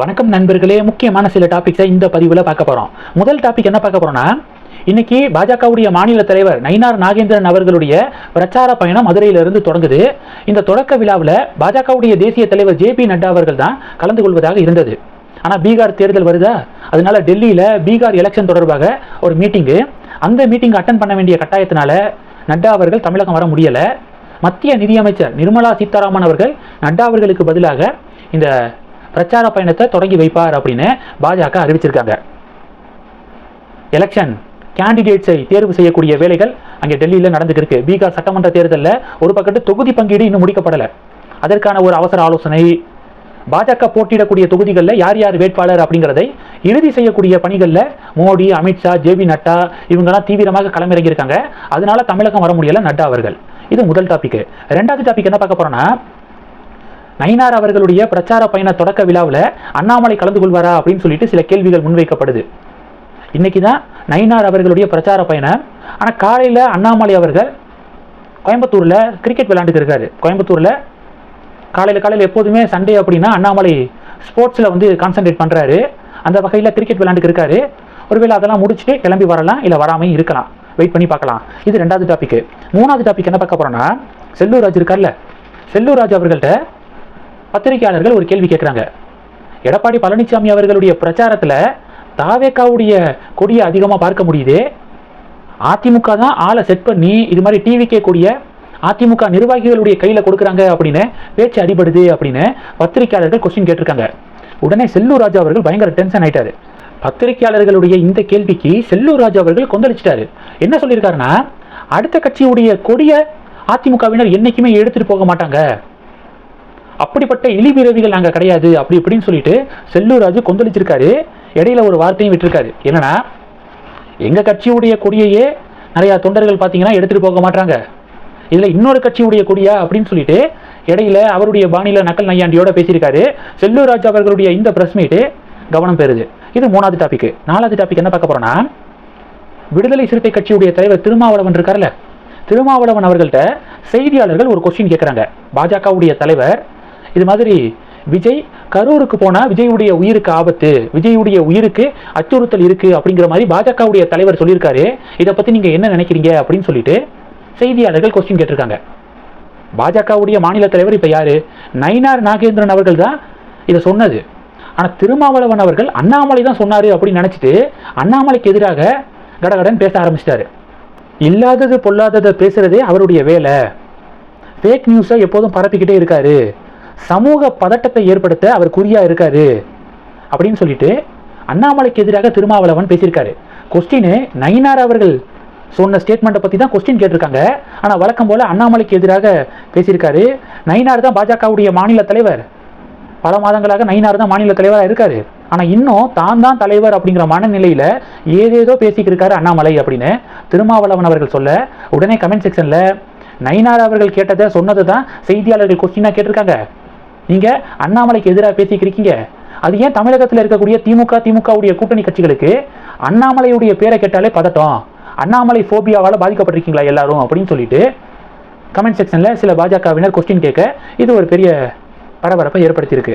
வணக்கம் நண்பர்களே முக்கியமான சில டாபிக்ஸை இந்த பதிவில் பார்க்க போகிறோம் முதல் டாபிக் என்ன பார்க்க போகிறோம்னா இன்னைக்கு பாஜகவுடைய மாநில தலைவர் நயினார் நாகேந்திரன் அவர்களுடைய பிரச்சார பயணம் மதுரையிலிருந்து தொடங்குது. இந்த தொடக்க விழாவில் பாஜகவுடைய தேசிய தலைவர் ஜே பி நட்டா அவர்கள் தான் கலந்து கொள்வதாக இருந்தது. ஆனால் பீகார் தேர்தல் வருதா? அதனால டெல்லியில் பீகார் எலெக்ஷன் தொடர்பாக ஒரு மீட்டிங்கு அந்த மீட்டிங் அட்டன் பண்ண வேண்டிய கட்டாயத்தினால நட்டா அவர்கள் தமிழகம் வர முடியலை. மத்திய நிதியமைச்சர் நிர்மலா சீதாராமன் அவர்கள் நட்டா அவர்களுக்கு பதிலாக இந்த பிரச்சார பயணத்தை தொடங்கி வைப்பார் அப்படின்னு பாஜக அறிவிச்சிருக்காங்க. எலெக்ஷன் கேண்டிடேட்ஸை தேர்வு செய்யக்கூடிய வேலைகள் அங்கே டெல்லியில் நடந்துகிட்டு இருக்கு. பீகார் சட்டமன்ற தேர்தலில் ஒரு பக்கத்து தொகுதி பங்கீடு இன்னும் முடிக்கப்படலை. அதற்கான ஒரு அவசர ஆலோசனை. பாஜக போட்டியிடக்கூடிய தொகுதிகளில் யார் யார் வேட்பாளர் அப்படிங்கிறதை இறுதி செய்யக்கூடிய பணிகளில் மோடி அமித்ஷா ஜேபி நட்டா இவங்கெல்லாம் தீவிரமாக களமிறங்கியிருக்காங்க. அதனால தமிழகம் வர முடியல நட்டா அவர்கள். இது முதல் டாபிக் ரெண்டாவது டாபிக் என்ன பார்க்க போறோம்னா நயினார் அவர்களுடைய பிரச்சார பயண தொடக்க விழாவில் அண்ணாமலை கலந்து கொள்வாரா அப்படின்னு சொல்லிட்டு சில கேள்விகள் முன்வைக்கப்படுது. இன்னைக்கு தான் நயினார் அவர்களுடைய பிரச்சார பயணம். ஆனால் காலையில் அண்ணாமலை அவர்கள் கோயம்புத்தூரில் கிரிக்கெட் விளையாண்டுட்டு இருக்காரு. கோயம்புத்தூரில் காலையில் காலையில் எப்போதுமே சண்டே அப்படின்னா அண்ணாமலை ஸ்போர்ட்ஸில் வந்து கான்சென்ட்ரேட் பண்ணுறாரு அந்த வகையில் கிரிக்கெட் விளையாண்டுட்டு இருக்காரு. ஒருவேளை அதெல்லாம் முடிச்சுட்டு கிளம்பி வரலாம் இல்லை வராமல் இருக்கலாம். வெயிட் பண்ணி பார்க்கலாம். இது ரெண்டாவது டாபிக் மூணாவது டாபிக் என்ன பார்க்க போகிறோன்னா செல்லூர் ராஜ் இருக்கார்ல. செல்லூர் ராஜ் அவர்கள்ட்ட பத்திரிகையாளர்கள் ஒரு கேள்வி கேட்குறாங்க எடப்பாடி பழனிசாமி அவர்களுடைய பிரச்சாரத்தில் தாவேக்காவுடைய கொடியை அதிகமாக பார்க்க முடியுது. அதிமுக தான் ஆளை செட் பண்ணி இது மாதிரி டிவிக்கே கொடிய அதிமுக நிர்வாகிகளுடைய கையில் கொடுக்குறாங்க அப்படின்னு பேச்சு அடிபடுது அப்படின்னு பத்திரிகையாளர்கள் கொஸ்டின் கேட்டிருக்காங்க. உடனே செல்லூர் ராஜா அவர்கள் பயங்கர டென்ஷன் ஆயிட்டாரு. பத்திரிகையாளர்களுடைய இந்த கேள்விக்கு செல்லூர் ராஜா அவர்கள் கொந்தளிச்சிட்டாரு. என்ன சொல்லியிருக்காருன்னா அடுத்த கட்சியுடைய கொடியை அதிமுகவினர் என்றைக்குமே எடுத்துகிட்டு போக மாட்டாங்க. அப்படிப்பட்ட இழிபிறவிகள் நாங்கள் கிடையாது அப்படி இப்படின்னு சொல்லிட்டு செல்லூர் ராஜு கொந்தளிச்சிருக்காரு. இடையில ஒரு வார்த்தையும் விட்டுருக்காரு. என்னன்னா எங்கள் கட்சியுடைய கொடியையே நிறையா தொண்டர்கள் பார்த்தீங்கன்னா எடுத்துகிட்டு போக மாட்டாங்க. இதில் இன்னொரு கட்சியுடைய கொடியா அப்படின்னு சொல்லிட்டு இடையில அவருடைய பாணியில் நக்கல் நையாண்டியோட பேசியிருக்காரு. செல்லூர் ராஜு அவர்களுடைய இந்த பிரஸ் மீட்டு கவனம் பெறுது. இது மூணாவது டாபிக் நாலாவது டாபிக் என்ன பார்க்க போறோம்னா விடுதலை சிறுத்தை கட்சியுடைய தலைவர் திருமாவளவன் இருக்கார்ல. திருமாவளவன் அவர்கள்ட்ட செய்தியாளர்கள் ஒரு கொஸ்டின் கேட்குறாங்க பாஜகவுடைய தலைவர் இது மாதிரி விஜய் கரூருக்கு போனால் விஜயுடைய உயிருக்கு ஆபத்து விஜயுடைய உயிருக்கு அச்சுறுத்தல் இருக்குது அப்படிங்கிற மாதிரி பாஜகவுடைய தலைவர் சொல்லியிருக்காரு. இதை பற்றி நீங்கள் என்ன நினைக்கிறீங்க அப்படின்னு சொல்லிட்டு செய்தியாளர்கள் கொஸ்டின் கேட்டிருக்காங்க. பாஜகவுடைய மாநில தலைவர் இப்போ யார்? நயினார் நாகேந்திரன் அவர்கள் தான் இதை சொன்னது. ஆனால் திருமாவளவன் அவர்கள் அண்ணாமலை தான் சொன்னார் அப்படின்னு நினச்சிட்டு அண்ணாமலைக்கு எதிராக கடகடன் பேச ஆரம்பிச்சிட்டாரு. இல்லாதது பொல்லாததை பேசுகிறதே அவருடைய வேலை. ஃபேக் நியூஸை எப்போதும் பரப்பிக்கிட்டே இருக்காரு. சமூக பதட்டத்தை ஏற்படுத்த அவர் குறியா இருக்காரு அப்படின்னு சொல்லிட்டு அண்ணாமலைக்கு எதிராக திருமாவளவன் பேசியிருக்காரு. கொஸ்டின் நயினார் அவர்கள் சொன்ன ஸ்டேட்மெண்ட்டை பற்றி தான் கொஸ்டின் கேட்டிருக்காங்க. ஆனால் வழக்கம் போல் அண்ணாமலைக்கு எதிராக பேசியிருக்காரு. நயினார் தான் பாஜகவுடைய மாநில தலைவர். பல மாதங்களாக நயினார் தான் மாநில தலைவராக இருக்காரு. ஆனால் இன்னும் தான் தான் தலைவர் அப்படிங்கிற மனநிலையில் ஏதேதோ பேசிக்கிருக்காரு அண்ணாமலை அப்படின்னு திருமாவளவன் அவர்கள் சொல்ல. உடனே கமெண்ட் செக்ஷனில் நயினார் அவர்கள் கேட்டதை சொன்னதை தான் செய்தியாளர்கள் கொஸ்டினாக கேட்டிருக்காங்க. நீங்கள் அண்ணாமலைக்கு எதிராக பேசிக்கிறீங்க அது ஏன் தமிழகத்தில் இருக்கக்கூடிய திமுக திமுகவுடைய கூட்டணி கட்சிகளுக்கு அண்ணாமலையுடைய பேரை கேட்டாலே பதட்டம். அண்ணாமலை ஃபோபியாவால் பாதிக்கப்பட்டிருக்கீங்களா எல்லாரும் அப்படின்னு சொல்லிட்டு கமெண்ட் செக்ஷனில் சில பாஜகவினர் கொஸ்டின் கேட்க இது ஒரு பெரிய பரபரப்பை ஏற்படுத்தியிருக்கு.